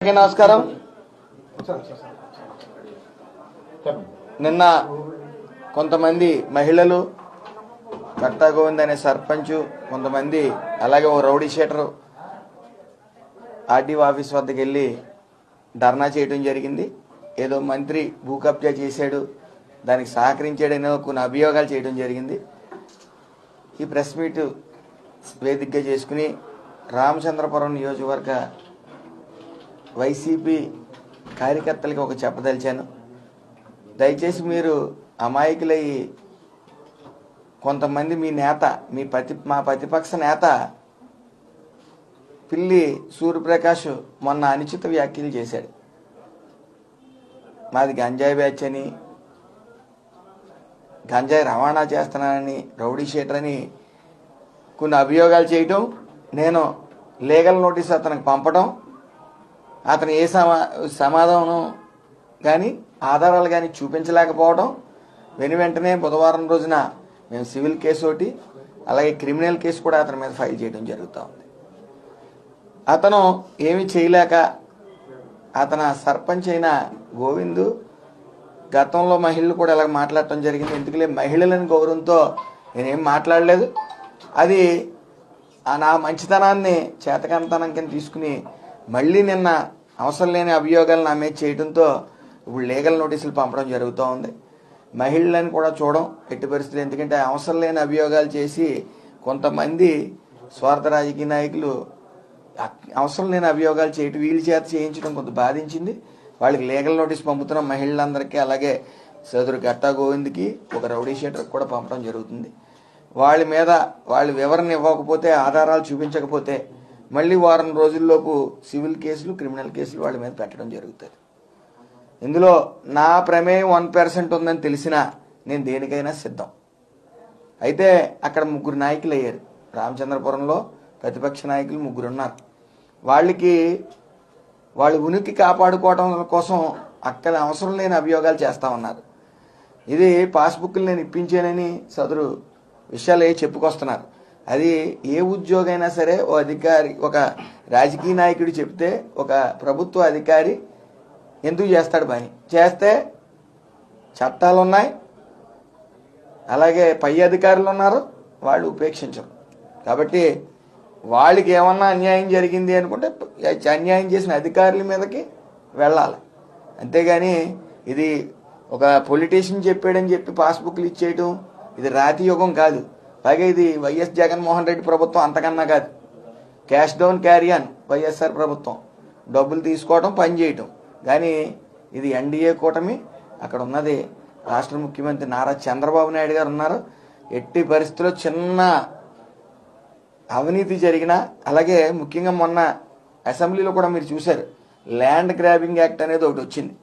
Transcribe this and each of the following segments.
నమస్కారం. నిన్న కొంతమంది మహిళలు కట్టా గోవింద్ అనే సర్పంచ్ కొంతమంది అలాగే ఓ రౌడీ షీటరు ఆర్డీఓ ఆఫీస్ వద్దకు వెళ్ళి ధర్నా చేయడం జరిగింది. ఏదో మంత్రి భూ కబ్జా చేశాడు దానికి సహకరించాడనే కొన్ని అభియోగాలు చేయడం జరిగింది. ఈ ప్రెస్ మీట్ వేదికగా చేసుకుని రామచంద్రపురం నియోజకవర్గ వైసీపీ కార్యకర్తలకి ఒక చెప్పదలిచాను దయచేసి మీరు అమాయకులయ్యి కొంతమంది మీ నేత మీ ప్రతి మా ప్రతిపక్ష నేత పిల్లి సూర్యప్రకాష్ మొన్న అనుచిత వ్యాఖ్యలు చేశాడు. మాది గంజాయి బ్యాచ్ అని గంజాయి రవాణా చేస్తున్నానని రౌడీ షీటర్ అని కొన్ని అభియోగాలు చేయటం నేను లీగల్ నోటీస్ అతనికి పంపడం అతను ఏ సమా సమాధానం కానీ ఆధారాలు కానీ చూపించలేకపోవడం వెను వెంటనే బుధవారం రోజున మేము సివిల్ కేసు ఒకటి అలాగే క్రిమినల్ కేసు కూడా అతని మీద ఫైల్ చేయడం జరుగుతూ ఉంది. అతను ఏమీ చేయలేక అతను సర్పంచ్ అయిన గోవిందు గతంలో మహిళలు కూడా ఇలా మాట్లాడటం జరిగింది. ఎందుకులే? మహిళలని గౌరవంతో నేనేం మాట్లాడలేదు. అది ఆ నా మంచితనాన్ని చేతకంతనం కింద తీసుకుని మళ్ళీ నిన్న అవసరం లేని అభియోగాలు నా మీద చేయడంతో ఇప్పుడు లీగల్ నోటీసులు పంపడం జరుగుతూ ఉంది. మహిళలను కూడా చూడడం ఎట్టి పరిస్థితులు. ఎందుకంటే అవసరం లేని అభియోగాలు చేసి కొంతమంది స్వార్థ రాజకీయ నాయకులు అవసరం లేని అభియోగాలు చేయటం వీళ్ళ చేత చేయించడం కొంత బాధించింది. వాళ్ళకి లీగల్ నోటీస్ పంపుతున్నాం మహిళలందరికీ అలాగే సోదరు గట్టా గోవింద్కి ఒక రౌడీ షీటర్కి కూడా పంపడం జరుగుతుంది. వాళ్ళ మీద వాళ్ళు వివరణ ఇవ్వకపోతే ఆధారాలు చూపించకపోతే మళ్ళీ వారం రోజుల్లోపు సివిల్ కేసులు క్రిమినల్ కేసులు వాళ్ళ మీద పెట్టడం జరుగుతుంది. ఇందులో నా ప్రమేయం వన్ పర్సెంట్ ఉందని తెలిసినా నేను దేనికైనా సిద్ధం. అయితే అక్కడ ముగ్గురు నాయకులు అయ్యారు. రామచంద్రపురంలో ప్రతిపక్ష నాయకులు ముగ్గురు ఉన్నారు. వాళ్ళకి వాళ్ళ ఉనికి కాపాడుకోవడం కోసం అక్కడ అవసరం లేని అభియోగాలు చేస్తా ఉన్నారు. ఇది పాస్బుక్లు నేను ఇప్పించానని సదరు విషయాలు చెప్పుకొస్తున్నారు. అది ఏ ఉద్యోగైనా సరే ఓ అధికారి ఒక రాజకీయ నాయకుడు చెప్తే ఒక ప్రభుత్వ అధికారి ఎందుకు చేస్తాడు పని? చేస్తే చట్టాలు ఉన్నాయి అలాగే పై అధికారులు ఉన్నారు వాళ్ళు ఉపేక్షించరు. కాబట్టి వాళ్ళకి ఏమన్నా అన్యాయం జరిగింది అనుకుంటే అన్యాయం చేసిన అధికారుల మీదకి వెళ్ళాలి. అంతేగాని ఇది ఒక పొలిటీషియన్ చెప్పాడని చెప్పి పాస్బుక్లు ఇచ్చేయటం ఇది రాతి యుగం కాదు. పైగా ఇది వైఎస్ జగన్మోహన్ రెడ్డి ప్రభుత్వం అంతకన్నా కాదు. క్యాష్ డౌన్ క్యారియన్ వైఎస్ఆర్ ప్రభుత్వం. డబ్బులు తీసుకోవడం పని చేయటం. కానీ ఇది ఎన్డీఏ కూటమి అక్కడ ఉన్నది రాష్ట్ర ముఖ్యమంత్రి నారా చంద్రబాబు నాయుడు గారు ఉన్నారు. ఎట్టి పరిస్థితుల్లో చిన్న అవినీతి జరిగిన అలాగే ముఖ్యంగా మొన్న అసెంబ్లీలో కూడా మీరు చూశారు ల్యాండ్ గ్రాబింగ్ యాక్ట్ అనేది ఒకటి వచ్చింది.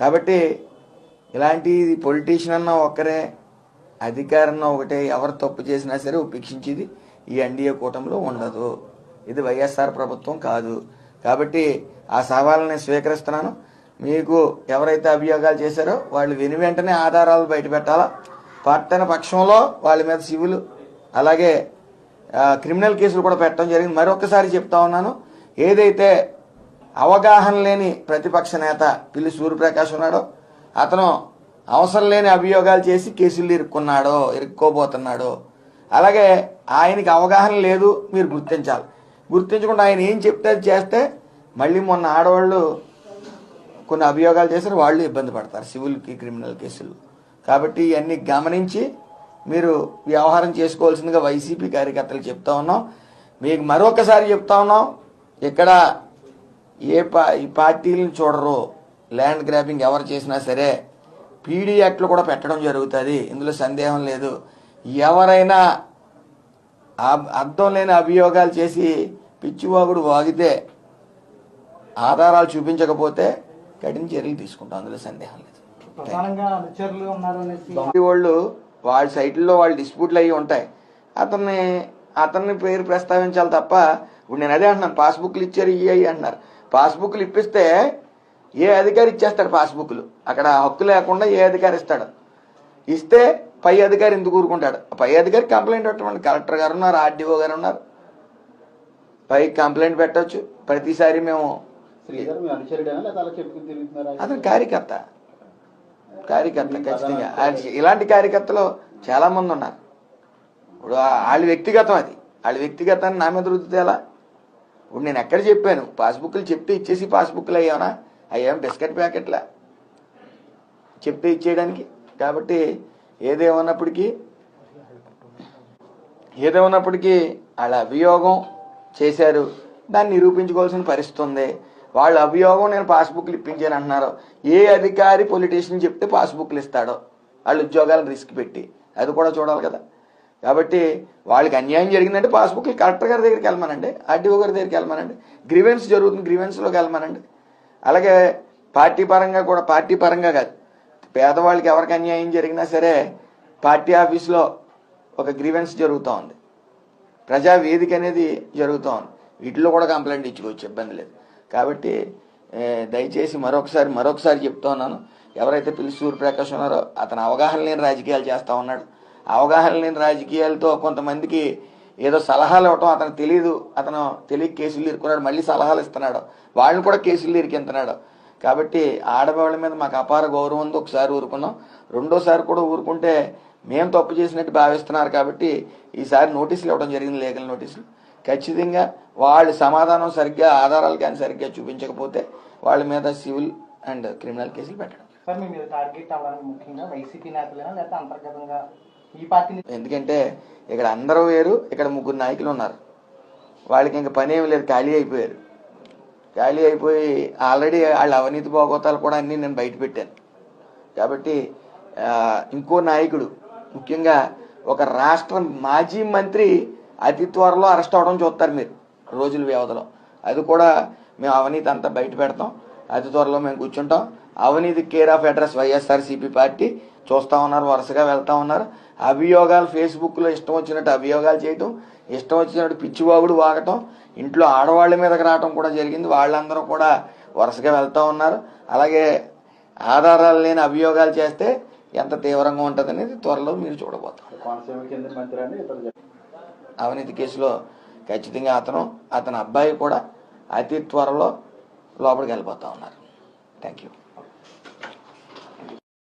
కాబట్టి ఇలాంటి పొలిటీషియన్ అన్న ఒక్కరే అధికారంలో ఒకటే ఎవరు తప్పు చేసినా సరే ఉపేక్షించేది ఈ ఎన్డీఏ కూటమిలో ఉండదు. ఇది వైఎస్ఆర్ ప్రభుత్వం కాదు. కాబట్టి ఆ సవాళ్ళని నేను స్వీకరిస్తున్నాను. మీకు ఎవరైతే అభియోగాలు చేశారో వాళ్ళు విని వెంటనే ఆధారాలు బయట పెట్టాలా? పట్టణ పక్షంలో వాళ్ళ మీద సివిల్ అలాగే క్రిమినల్ కేసులు కూడా పెట్టడం జరిగింది. మరొకసారి చెప్తా ఉన్నాను. ఏదైతే అవగాహన లేని ప్రతిపక్ష నేత పిల్లి సూర్యప్రకాష్ ఉన్నాడో అతను అవసరం లేని అభియోగాలు చేసి కేసులు ఇరుక్కున్నాడో ఇరుక్కోబోతున్నాడో. అలాగే ఆయనకి అవగాహన లేదు మీరు గుర్తించాలి. గుర్తించకుండా ఆయన ఏం చెప్తే చేస్తే మళ్ళీ మొన్న ఆడవాళ్ళు కొన్ని అభియోగాలు చేశారు వాళ్ళు ఇబ్బంది పడతారు సివిల్కి క్రిమినల్ కేసులు. కాబట్టి ఇవన్నీ గమనించి మీరు వ్యవహారం చేసుకోవాల్సిందిగా వైసీపీ కార్యకర్తలు చెప్తా ఉన్నాం. మీకు మరొకసారి చెప్తా ఉన్నాం ఇక్కడ ఏ పా ఈ పార్టీలను చూడరు. ల్యాండ్ గ్రాబింగ్ ఎవరు చేసినా సరే పీడీ యాక్ట్లు కూడా పెట్టడం జరుగుతుంది. ఇందులో సందేహం లేదు. ఎవరైనా అర్థం లేని అభియోగాలు చేసి పిచ్చివాగుడు వాగితే ఆధారాలు చూపించకపోతే కఠిన చర్యలు తీసుకుంటాం. అందులో సందేహం లేదు. వాళ్ళు వాళ్ళ సైట్లో వాళ్ళ డిస్ప్యూట్లు అయ్యి ఉంటాయి. అతన్ని అతన్ని పేరు ప్రస్తావించాలి తప్ప ఇప్పుడు నేను అదే అంటున్నాను పాస్బుక్లు ఇచ్చారు ఇవి అంటున్నారు. పాస్బుక్లు ఇప్పిస్తే ఏ అధికారి ఇచ్చేస్తాడు పాస్బుక్లు? అక్కడ హక్కు లేకుండా ఏ అధికారి ఇస్తాడు? ఇస్తే పై అధికారి ఎందుకు ఊరుకుంటాడు? ఆ పై అధికారి కంప్లైంట్ పెట్టమండి కలెక్టర్ గారు ఉన్నారు ఆర్డీఓ గారు ఉన్నారు. పై కంప్లైంట్ పెట్టొచ్చు. ప్రతిసారి మేము అతను కార్యకర్త. కార్యకర్త ఖచ్చితంగా. ఇలాంటి కార్యకర్తలు చాలా మంది ఉన్నారు. ఇప్పుడు వాళ్ళ వ్యక్తిగతం అది. వాళ్ళ వ్యక్తిగతాన్ని నా మీద రుద్దితే ఎలా? ఇప్పుడు నేను ఎక్కడ చెప్పాను? పాస్బుక్లు చెప్తే ఇచ్చేసి పాస్బుక్లు అయ్యానా? అవేం బిస్కెట్ ప్యాకెట్లా? చెప్తే ఇచ్చేయడానికి? కాబట్టి ఏదేమన్నప్పటికీ ఏదేమన్నప్పటికీ వాళ్ళ అభియోగం చేశారు. దాన్ని నిరూపించుకోవాల్సిన పరిస్థితి ఉంది. వాళ్ళ అభియోగం నేను పాస్బుక్లు ఇప్పించాను అంటున్నారు. ఏ అధికారి పొలిటీషియన్ చెప్తే పాస్బుక్లు ఇస్తాడో? వాళ్ళ ఉద్యోగాలను రిస్క్ పెట్టి. అది కూడా చూడాలి కదా. కాబట్టి వాళ్ళకి అన్యాయం జరిగిందంటే పాస్బుక్లు కలెక్టర్ గారి దగ్గరికి వెళ్ళమనండి ఆర్డీఓ గారి దగ్గరికి వెళ్ళమనండి. గ్రీవెన్స్ జరుగుతుంది గ్రీవెన్స్లోకి వెళ్ళమనండి. అలాగే పార్టీ పరంగా కూడా పార్టీ పరంగా కాదు. పేదవాళ్ళకి ఎవరికి అన్యాయం జరిగినా సరే పార్టీ ఆఫీస్లో ఒక గ్రీవెన్స్ జరుగుతూ ఉంది. ప్రజా వేదిక అనేది జరుగుతూ ఉంది. వీటిలో కూడా కంప్లైంట్ ఇచ్చుకోవచ్చు ఇబ్బంది లేదు. కాబట్టి దయచేసి మరొకసారి మరొకసారి చెప్తా ఉన్నాను. ఎవరైతే పిలిచి సూర్యప్రకాష్ ఉన్నారో అతను అవగాహన లేని రాజకీయాలు చేస్తూ ఉన్నాడు. అవగాహన లేని రాజకీయాలతో కొంతమందికి ఏదో సలహాలు ఇవ్వటం అతనికి తెలియదు అతను తెలియ కేసులు ఇరుకున్నాడు మళ్ళీ సలహాలు ఇస్తున్నాడు. వాళ్ళని కూడా కేసులు ఇరికింతున్నాడు. కాబట్టి ఆడవాళ్ళ మీద మాకు అపార గౌరవం ఉంది. ఒకసారి ఊరుకున్నాం. రెండోసారి కూడా ఊరుకుంటే మేము తప్పు చేసినట్టు భావిస్తున్నారు కాబట్టి ఈసారి నోటీసులు ఇవ్వడం జరిగింది లీగల్ నోటీసులు. ఖచ్చితంగా వాళ్ళు సమాధానం సరిగ్గా ఆధారాలు కానీ సరిగ్గా చూపించకపోతే వాళ్ళ మీద సివిల్ అండ్ క్రిమినల్ కేసులు పెట్టడం. సార్ మీ మీద టార్గెట్ అవ్వడానికి ముఖ్యంగా వైసీపీ నేతలేనా లేకపోతే అంతర్గతంగా ఈ పార్టీని ఎందుకంటే ఇక్కడ అందరూ వేరు ఇక్కడ ముగ్గురు నాయకులు ఉన్నారు. వాళ్ళకి ఇంకా పని ఏమి లేదు ఖాళీ అయిపోయారు. ఖాళీ అయిపోయి ఆల్రెడీ వాళ్ళ అవినీతి భోగోతాలు కూడా అన్నీ నేను బయట పెట్టాను. కాబట్టి ఇంకో నాయకుడు ముఖ్యంగా ఒక రాష్ట్ర మాజీ మంత్రి అతి త్వరలో అరెస్ట్ అవడం చూస్తారు మీరు రోజుల వ్యవధిలో. అది కూడా మేము అవినీతి అంతా బయట పెడతాం. అతి త్వరలో మేము కూర్చుంటాం. అవినీతి care of address YSRCP party చూస్తా ఉన్నారు వరుసగా వెళ్తా ఉన్నారు. అభియోగాలు ఫేస్బుక్లో ఇష్టం వచ్చినట్టు అభియోగాలు చేయటం ఇష్టం వచ్చినట్టు పిచ్చివాగుడు వాగటం ఇంట్లో ఆడవాళ్ళ మీదకి రావటం కూడా జరిగింది. వాళ్ళందరూ కూడా వరుసగా వెళ్తా ఉన్నారు. అలాగే ఆధారాలు లేని అభియోగాలు చేస్తే ఎంత తీవ్రంగా ఉంటుంది అనేది త్వరలో మీరు చూడబోతాం అవినీతి కేసులో ఖచ్చితంగా అతను అతని అబ్బాయి కూడా అతి త్వరలో లోపలికి వెళ్ళిపోతా ఉన్నారు. Thank you